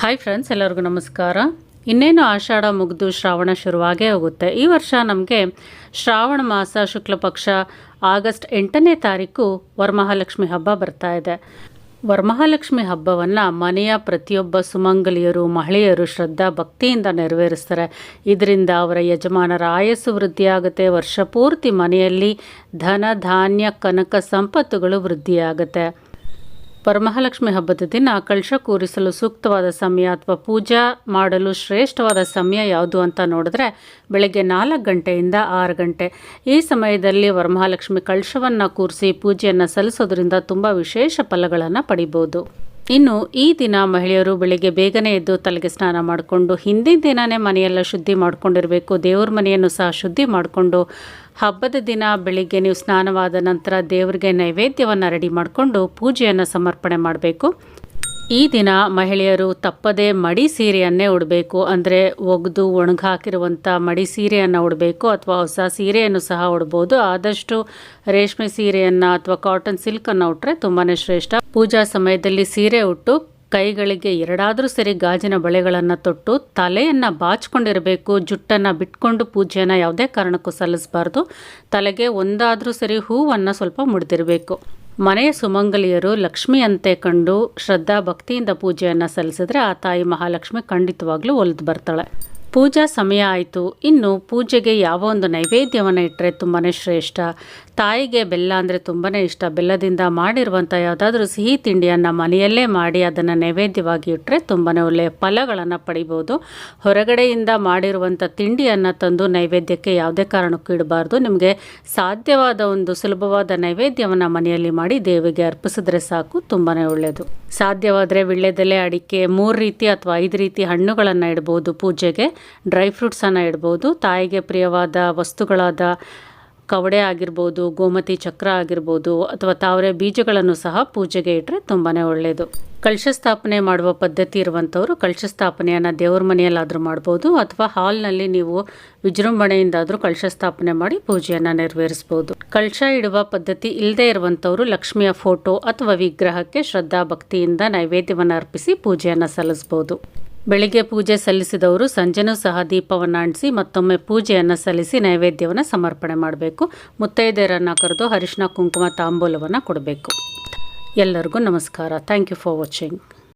Hi friends ಎಲ್ಲರಿಗೂ ನಮಸ್ಕಾರ. ಇನ್ನೇನು ಆಷಾಢ ಮುಗಿದು ಶ್ರಾವಣ ಶುರುವಾಗೇ ಹೋಗುತ್ತೆ. ಈ ವರ್ಷ ನಮಗೆ ಶ್ರಾವಣ ಮಾಸ ಶುಕ್ಲ ಪಕ್ಷ ಆಗಸ್ಟ್ ಎಂಟನೇ ತಾರೀಕು ವರಮಹಾಲಕ್ಷ್ಮಿ ಹಬ್ಬ ಬರ್ತಾ ಇದೆ. ವರಮಹಾಲಕ್ಷ್ಮಿ ಹಬ್ಬವನ್ನು ಮನೆಯ ಪ್ರತಿಯೊಬ್ಬ ಸುಮಂಗಲಿಯರು, ಮಹಿಳೆಯರು ಶ್ರದ್ಧಾ ಭಕ್ತಿಯಿಂದ ನೆರವೇರಿಸ್ತಾರೆ. ಇದರಿಂದ ಅವರ ಯಜಮಾನರ ಆಯಸ್ಸು ವೃದ್ಧಿಯಾಗುತ್ತೆ. ವರ್ಷ ಪೂರ್ತಿ ಮನೆಯಲ್ಲಿ ಧನ, ಧಾನ್ಯ, ಕನಕ, ಸಂಪತ್ತುಗಳು ವೃದ್ಧಿಯಾಗುತ್ತೆ. ವರಮಹಾಲಕ್ಷ್ಮಿ ಹಬ್ಬದ ದಿನ ಕಳಶ ಕೂರಿಸಲು ಸೂಕ್ತವಾದ ಸಮಯ ಅಥವಾ ಪೂಜಾ ಮಾಡಲು ಶ್ರೇಷ್ಠವಾದ ಸಮಯ ಯಾವುದು ಅಂತ ನೋಡಿದ್ರೆ ಬೆಳಗ್ಗೆ ನಾಲ್ಕು ಗಂಟೆಯಿಂದ ಆರು ಗಂಟೆ. ಈ ಸಮಯದಲ್ಲಿ ವರಮಹಾಲಕ್ಷ್ಮಿ ಕಳಶವನ್ನು ಕೂರಿಸಿ ಪೂಜೆಯನ್ನು ಸಲ್ಲಿಸೋದ್ರಿಂದ ತುಂಬ ವಿಶೇಷ ಫಲಗಳನ್ನು ಪಡಿಬೋದು. ಇನ್ನು ಈ ದಿನ ಮಹಿಳೆಯರು ಬೆಳಿಗ್ಗೆ ಬೇಗನೆ ಎದ್ದು ತಲೆಗೆ ಸ್ನಾನ ಮಾಡಿಕೊಂಡು ಹಿಂದಿನ ದಿನವೇ ಮನೆಯೆಲ್ಲ ಶುದ್ಧಿ ಮಾಡ್ಕೊಂಡಿರಬೇಕು, ದೇವ್ರ ಮನೆಯನ್ನು ಸಹ ಶುದ್ಧಿ ಮಾಡಿಕೊಂಡು ಹಬ್ಬದ ದಿನ ಬೆಳಿಗ್ಗೆ ನೀವು ಸ್ನಾನವಾದ ನಂತರ ದೇವರಿಗೆ ನೈವೇದ್ಯವನ್ನು ರೆಡಿ ಮಾಡಿಕೊಂಡು ಪೂಜೆಯನ್ನು ಸಮರ್ಪಣೆ ಮಾಡಬೇಕು. ಈ ದಿನ ಮಹಿಳೆಯರು ತಪ್ಪದೆ ಮಡಿ ಸೀರೆಯನ್ನೇ ಉಡಬೇಕು, ಅಂದರೆ ಒಗೆದು ಒಣಗಾಕಿರುವಂಥ ಮಡಿ ಸೀರೆಯನ್ನು ಉಡಬೇಕು ಅಥವಾ ಹೊಸ ಸೀರೆಯನ್ನು ಸಹ ಉಡ್ಬೋದು ಆದಷ್ಟು ರೇಷ್ಮೆ ಸೀರೆಯನ್ನು ಅಥವಾ ಕಾಟನ್ ಸಿಲ್ಕನ್ನು ಉಟ್ಟರೆ ತುಂಬಾ ಶ್ರೇಷ್ಠ. ಪೂಜಾ ಸಮಯದಲ್ಲಿ ಸೀರೆ ಉಟ್ಟು ಕೈಗಳಿಗೆ ಎರಡಾದರೂ ಸರಿ ಗಾಜಿನ ಬಳೆಗಳನ್ನು ತೊಟ್ಟು ತಲೆಯನ್ನು ಬಾಚಿಕೊಂಡಿರಬೇಕು, ಜುಟ್ಟನ್ನು ಬಿಟ್ಕೊಂಡು ಪೂಜೆಯನ್ನು ಯಾವುದೇ ಕಾರಣಕ್ಕೂ ಸಲ್ಲಿಸಬಾರ್ದು. ತಲೆಗೆ ಒಂದಾದರೂ ಸರಿ ಹೂವನ್ನು ಸ್ವಲ್ಪ ಮುಡಿದಿರಬೇಕು. ಮನೆಯ ಸುಮಂಗಲಿಯರು ಲಕ್ಷ್ಮಿಯಂತೆ ಕಂಡು ಶ್ರದ್ಧಾ ಭಕ್ತಿಯಿಂದ ಪೂಜೆಯನ್ನು ಸಲ್ಲಿಸಿದ್ರೆ ಆ ತಾಯಿ ಮಹಾಲಕ್ಷ್ಮಿ ಖಂಡಿತವಾಗ್ಲೂ ಒಲಿದು ಬರ್ತಾಳೆ. ಪೂಜಾ ಸಮಯ ಆಯಿತು. ಇನ್ನು ಪೂಜೆಗೆ ಯಾವ ಒಂದು ನೈವೇದ್ಯವನ್ನು ಇಟ್ಟರೆ ತುಂಬಾ ಶ್ರೇಷ್ಠ? ತಾಯಿಗೆ ಬೆಲ್ಲ ಅಂದರೆ ತುಂಬಾ ಇಷ್ಟ. ಬೆಲ್ಲದಿಂದ ಮಾಡಿರುವಂಥ ಯಾವುದಾದ್ರೂ ಸಿಹಿ ತಿಂಡಿಯನ್ನು ಮನೆಯಲ್ಲೇ ಮಾಡಿ ಅದನ್ನು ನೈವೇದ್ಯವಾಗಿ ಇಟ್ಟರೆ ತುಂಬಾ ಒಳ್ಳೆಯ ಫಲಗಳನ್ನು ಪಡಿಬೋದು. ಹೊರಗಡೆಯಿಂದ ಮಾಡಿರುವಂಥ ತಿಂಡಿಯನ್ನು ತಂದು ನೈವೇದ್ಯಕ್ಕೆ ಯಾವುದೇ ಕಾರಣಕ್ಕೂ ಇಡಬಾರ್ದು. ನಿಮಗೆ ಸಾಧ್ಯವಾದ ಒಂದು ಸುಲಭವಾದ ನೈವೇದ್ಯವನ್ನು ಮನೆಯಲ್ಲಿ ಮಾಡಿ ದೇವಿಗೆ ಅರ್ಪಿಸಿದ್ರೆ ಸಾಕು ತುಂಬಾ ಒಳ್ಳೆಯದು ಸಾಧ್ಯವಾದರೆ ವಿಳ್ಳೆದೆಲೆ, ಅಡಿಕೆ, ಮೂರು ರೀತಿ ಅಥವಾ ಐದು ರೀತಿ ಹಣ್ಣುಗಳನ್ನು ಇಡ್ಬೋದು ಪೂಜೆಗೆ. ಡ್ರೈ ಫ್ರೂಟ್ಸನ್ನು ಇಡ್ಬೋದು. ತಾಯಿಗೆ ಪ್ರಿಯವಾದ ವಸ್ತುಗಳಾದ ಕವಡೆ ಆಗಿರ್ಬೋದು, ಗೋಮತಿ ಚಕ್ರ ಆಗಿರ್ಬೋದು, ಅಥವಾ ತಾವರೆ ಬೀಜಗಳನ್ನು ಸಹ ಪೂಜೆಗೆ ಇಟ್ಟರೆ ತುಂಬಾ ಒಳ್ಳೆಯದು ಕಳಶ ಸ್ಥಾಪನೆ ಮಾಡುವ ಪದ್ಧತಿ ಇರುವಂಥವರು ಕಳಶ ಸ್ಥಾಪನೆಯನ್ನು ದೇವ್ರ ಮನೆಯಲ್ಲಾದರೂ ಮಾಡ್ಬೋದು, ಅಥವಾ ಹಾಲ್ನಲ್ಲಿ ನೀವು ವಿಜೃಂಭಣೆಯಿಂದಾದರೂ ಕಳಶ ಸ್ಥಾಪನೆ ಮಾಡಿ ಪೂಜೆಯನ್ನು ನೆರವೇರಿಸ್ಬೋದು. ಕಳಶ ಇಡುವ ಪದ್ಧತಿ ಇಲ್ಲದೆ ಇರುವಂಥವರು ಲಕ್ಷ್ಮಿಯ ಫೋಟೋ ಅಥವಾ ವಿಗ್ರಹಕ್ಕೆ ಶ್ರದ್ಧಾ ಭಕ್ತಿಯಿಂದ ನೈವೇದ್ಯವನ್ನು ಅರ್ಪಿಸಿ ಪೂಜೆಯನ್ನು ಸಲ್ಲಿಸ್ಬೋದು. ಬೆಳಿಗ್ಗೆ ಪೂಜೆ ಸಲ್ಲಿಸಿದವರು ಸಂಜೆನೂ ಸಹ ದೀಪವನ್ನು ಅಂಟಿಸಿ ಮತ್ತೊಮ್ಮೆ ಪೂಜೆಯನ್ನು ಸಲ್ಲಿಸಿ ನೈವೇದ್ಯವನ್ನು ಸಮರ್ಪಣೆ ಮಾಡಬೇಕು. ಮುತ್ತೈದೆಯರನ್ನು ಕರೆದು ಅರಿಶಿನ ಕುಂಕುಮ ತಾಂಬೂಲವನ್ನು ಕೊಡಬೇಕು. ಎಲ್ಲರಿಗೂ ನಮಸ್ಕಾರ. Thank you for watching